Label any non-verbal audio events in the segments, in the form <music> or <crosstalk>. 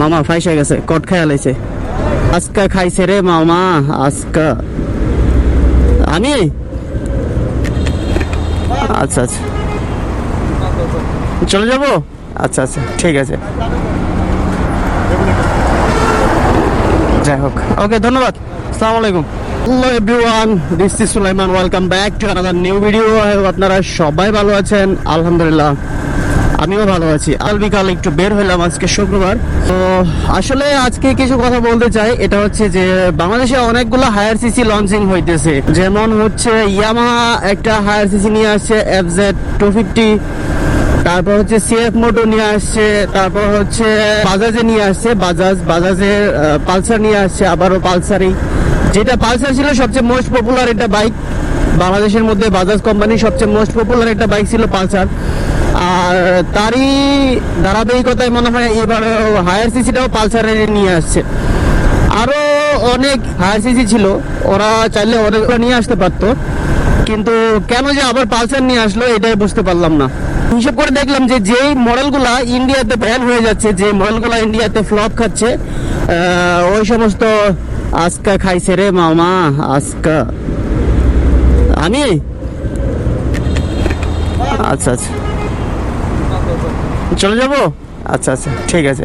মামা ফাইসা গেছে, কট খাই আলাইছে আজকা খাইছে রে মামা, আজকা। আমি? আচ্ছা আচ্ছা। চলে যাব? আচ্ছা আচ্ছা ঠিক আছে। যাই হোক। ওকে, ধন্যবাদ। আসসালামু আলাইকুম। Hello everyone, this is Sulaiman, welcome back to another new video. আপনারা সবাই ভালো আছেন। আলহামদুলিল্লাহ। আমিও ভালো আছি। আল বিকাল একটু বের হইলাম আজকে শুক্রবার। তো আসলে আজকে কিছু কথা বলতে চাই। এটা হচ্ছে যে বাংলাদেশে অনেকগুলো হায়ার সিসি লঞ্চিং হইতেছে। যেমন হচ্ছে ইয়ামাহা একটা হায়ার সিসি নিয়ে আসছে এফ জেড টু ফিফটি তারপর হচ্ছে সিএফ মোটর নিয়ে আসছে, তারপর হচ্ছে বাজাজে নিয়ে আসছে বাজাজ বাজাজের পালসার নিয়ে আসছে, আবারও পালসারই যেটা পালসার ছিল সবচেয়ে মোস্ট পপুলার একটা বাইক বাংলাদেশের মধ্যে বাজাজ কোম্পানির সবচেয়ে মোস্ট পপুলার একটা বাইক ছিল পালসার আর তারই ধারাবাহিকতায় মনে হয় এবার হায়ার সিসিটাও পালসারে নিয়ে আসছে। আরও অনেক হায়ার সিসি ছিল, ওরা চাইলে অনেকগুলো নিয়ে আসতে পারতো, কিন্তু কেন যে আবার পালসার নিয়ে আসলো এটাই বুঝতে পারলাম না। হিসাব করে দেখলাম যে যেই মডেলগুলা ইন্ডিয়াতে ব্যান হয়ে যাচ্ছে যে মডেলগুলা ইন্ডিয়াতে ফ্লপ খাচ্ছে ওই সমস্ত আজকা খাইছে রে মামা, আজকা। আমি? আচ্ছা আচ্ছা। চলে যাব? আচ্ছা আচ্ছা ঠিক আছে।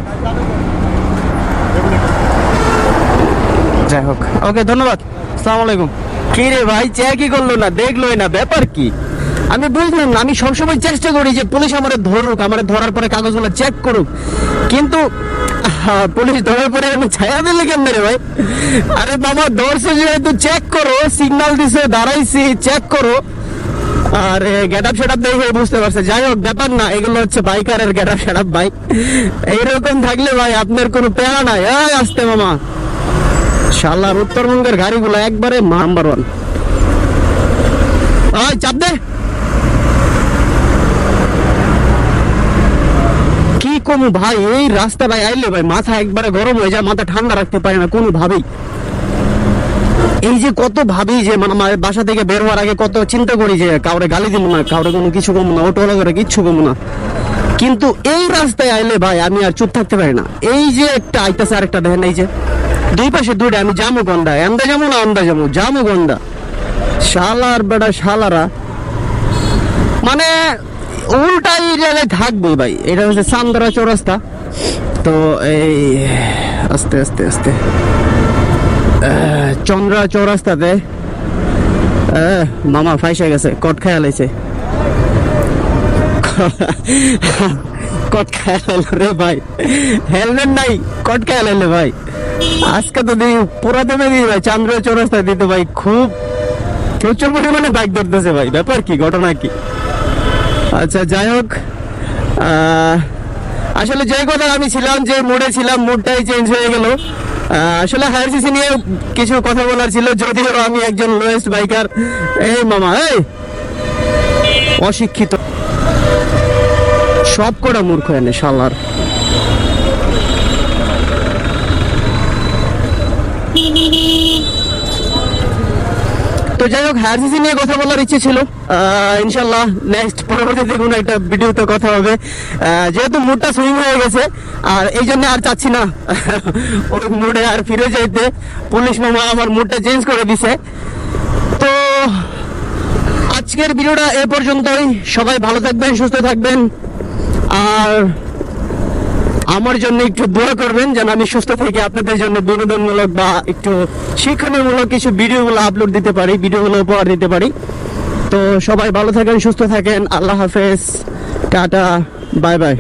যাই হোক। ওকে ধন্যবাদ। আসসালামু আলাইকুম। কি রে ভাই চেকই করল না দেখলোই না ব্যাপার কি? আমি বুঝলাম না আমি সবসময় চেষ্টা করি যে পুলিশ আমার ধরুক আমার ধরার পরে কাগজগুলো চেক করুক। কিন্তু পুলিশ ধরার পরে আমি ছায়া দিলে কেমনে রে ভাই? আরে বাবা ধরছে যেহেতু চেক করো সিগন্যাল দিছে দাঁড়াইছি চেক করো। আর গেট আপ সেট আপ দেখে বুঝতে পারছে। যাই হোক, ব্যাপার না, এগুলো হচ্ছে বাইকারের get up set up bike এইরকম থাকলে ভাই আপনার কোনো প্যারা নাই। এই, আসতে মামা। শালার উত্তরবঙ্গের গাড়িগুলো একবারে নাম্বার ওয়ান ওই, চাপ দে। কি কমু ভাই, এই রাস্তা ভাই, আইলে ভাই, মাথা একবারে গরম হয়ে যায়, মাথা ঠান্ডা রাখতে পারে না কোনো ভাবেই এই যে কত ভাবি যে মানে বাসা থেকে বের হওয়ার আগে কত চিন্তা করি যে কাউরে গালি দিব না, কাউরে কোনো কিছু কমো না অটো করে কিচ্ছু কমো না। কিন্তু এই রাস্তায় আইলে ভাই আমি আর চুপ থাকতে পারি না। এই যে একটা আইতাছে আরেকটা দেখেন, এই যে দুই পাশে দুইটা, আমি জামু গন্ডা, এন্দা যাব না আন্দা যাব জামু গন্ডা। শালার বেটা, শালারা। মানে উল্টাই জায়গায় থাকবে ভাই, এটা হচ্ছে চান্দরা চৌরাস্তা। তো এই আস্তে আস্তে আস্তে। চন্দ্রা চৌরাস্তাতে মামা ফাইসা গেছে, কট খাই আলাইছে কট খাই আলাইলো রে ভাই। হেলমেট নাই, কট খাই আলাইলে ভাই। আজকে তো দিই পুরা দেবে দিই ভাই চন্দ্র চৌরাস্তা দিতে ভাই খুব প্রচুর পরিমাণে বাইক ধরতেছে ভাই, ব্যাপার কি, ঘটনা কি? আচ্ছা যাই হোক আসলে যে কথা আমি ছিলাম, যে মুডে ছিলাম মুডটাই চেঞ্জ হয়ে গেল। আসলে হায়ার সিসি নিয়ে কিছু কথা বলার ছিল, যদিও আমি একজন লোয়েস্ট বাইকার এই মামা, এই! অশিক্ষিত। সব কটা মূর্খ এনে, শালার। তো যাই হোক, হায়ার সিসি নিয়ে কথা বলার ইচ্ছে ছিল। ইনশাল্লাহ নেক্সট পরবর্তীতে কোনো একটা ভিডিওতে কথা হবে। যেহেতু মুডটা সুইং হয়ে গেছে, আর এই জন্য আর চাচ্ছি না। <laughs> ওই মুডে আর ফিরে যাইতে। পুলিশ মামা আমার মুডটা চেঞ্জ করে দিছে। তো, আজকের ভিডিওটা এ পর্যন্তই। সবাই ভালো থাকবেন, সুস্থ থাকবেন। আর আমার জন্য একটু দোয়া করবেন যেন আমি সুস্থ থেকে আপনাদের জন্য বিনোদনমূলক বা একটু শিক্ষণীয়মূলক কিছু ভিডিওগুলো আপলোড দিতে পারি, ভিডিওগুলো উপহার দিতে পারি। তো সবাই ভালো থাকেন, সুস্থ থাকেন। আল্লাহ হাফেজ। টাটা। Bye bye.